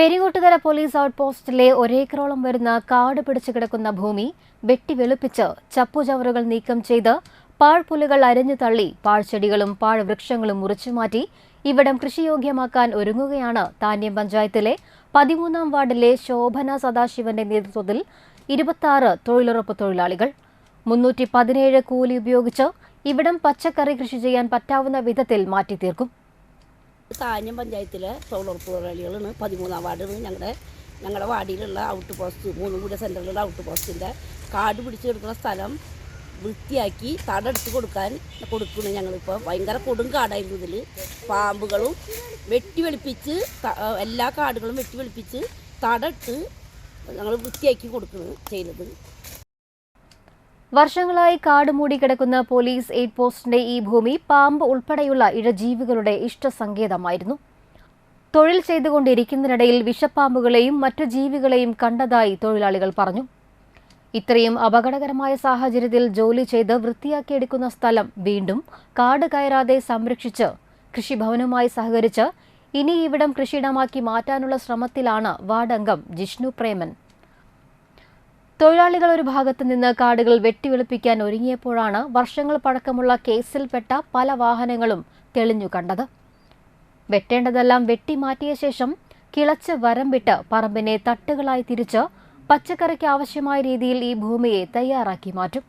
Peringottukara police out പോസ്റ്റിലെ ഒരേക്കറോളം വരുന്ന കാട് പിടിച്ചു കിടക്കുന്ന ഭൂമി വെട്ടി വെളുപ്പിച്ച് ചപ്പുചവറുകൾ നീക്കം ചെയ്ത് പാഴ്പുലുകൾ അരഞ്ഞു തള്ളി പാഴ്ചെടികളും പാഴ്വൃക്ഷങ്ങളും മുറിച്ചുമാറ്റി ഇവിടം കൃഷിയോഗ്യമാക്കാൻ ഒരുങ്ങുകയാണ് താന്യം പഞ്ചായത്തിലെ പതിമൂന്നാം വാർഡിലെ ശോഭന സദാശിവന്റെ നേതൃത്വത്തിൽ ഇരുപത്തിയാറ് തൊഴിലുറപ്പ് തൊഴിലാളികൾ. മുന്നൂറ്റി പതിനേഴ് കൂലി ഉപയോഗിച്ച് ഇവിടം പച്ചക്കറി കൃഷി ചെയ്യാൻ പറ്റാവുന്ന വിധത്തിൽ മാറ്റിത്തീർക്കും. താന്യം പഞ്ചായത്തിലെ തൊഴിലുറപ്പ് തൊഴിലാളികളാണ് പതിമൂന്നാം വാർഡാണ് ഞങ്ങളുടെ ഞങ്ങളുടെ വാർഡിലുള്ള ഔട്ട് പോസ്റ്റ് മൂന്നും കൂടിയ സെന്ററിലുള്ള ഔട്ട് പോസ്റ്റിന്റെ കാട് പിടിച്ച് കിടക്കുന്ന സ്ഥലം വൃത്തിയാക്കി തടെടുത്ത് കൊടുക്കാൻ കൊടുക്കുന്നു ഞങ്ങളിപ്പോൾ ഭയങ്കര കൊടും കാടായിരുന്നു ഇതിൽ പാമ്പുകളും വെട്ടി വെളുപ്പിച്ച് എല്ലാ കാടുകളും വെട്ടി വെളുപ്പിച്ച് തടട്ട് ഞങ്ങൾ വൃത്തിയാക്കി കൊടുക്കുന്നു ചെയ്യുന്നത് വർഷങ്ങളായി കാട് മൂടി കിടക്കുന്ന പോലീസ് എയ്ഡ് പോസ്റ്റിന്റെ ഈ ഭൂമി പാമ്പ് ഉൾപ്പെടെയുള്ള ഇഴജീവികളുടെ ഇഷ്ടസങ്കേതമായിരുന്നു. തൊഴിൽ ചെയ്തുകൊണ്ടിരിക്കുന്നതിനിടയിൽ വിഷപ്പാമ്പുകളെയും മറ്റു ജീവികളെയും കണ്ടതായി തൊഴിലാളികൾ പറഞ്ഞു. ഇത്രയും അപകടകരമായ സാഹചര്യത്തിൽ ജോലി ചെയ്ത് വൃത്തിയാക്കിയെടുക്കുന്ന സ്ഥലം വീണ്ടും കാട് കയറാതെ സംരക്ഷിച്ച് കൃഷിഭവനുമായി സഹകരിച്ച് ഇനി ഇവിടം കൃഷിയിടമാക്കി മാറ്റാനുള്ള ശ്രമത്തിലാണ് വാർഡംഗം ജിഷ്ണു പ്രേമൻ. തൊഴിലാളികൾ ഒരു ഭാഗത്ത് നിന്ന് കാടുകൾ വെട്ടിവെളുപ്പിക്കാൻ ഒരുങ്ങിയപ്പോഴാണ് വർഷങ്ങൾ പഴക്കമുള്ള കേസിൽപ്പെട്ട പല വാഹനങ്ങളും തെളിഞ്ഞു കണ്ടത്. വെട്ടേണ്ടതെല്ലാം വെട്ടിമാറ്റിയ ശേഷം കിളച്ച് വരംവിട്ട് പറമ്പിനെ തട്ടുകളായി തിരിച്ച് പച്ചക്കറിക്ക് ആവശ്യമായ രീതിയിൽ ഈ ഭൂമിയെ തയ്യാറാക്കി മാറ്റും.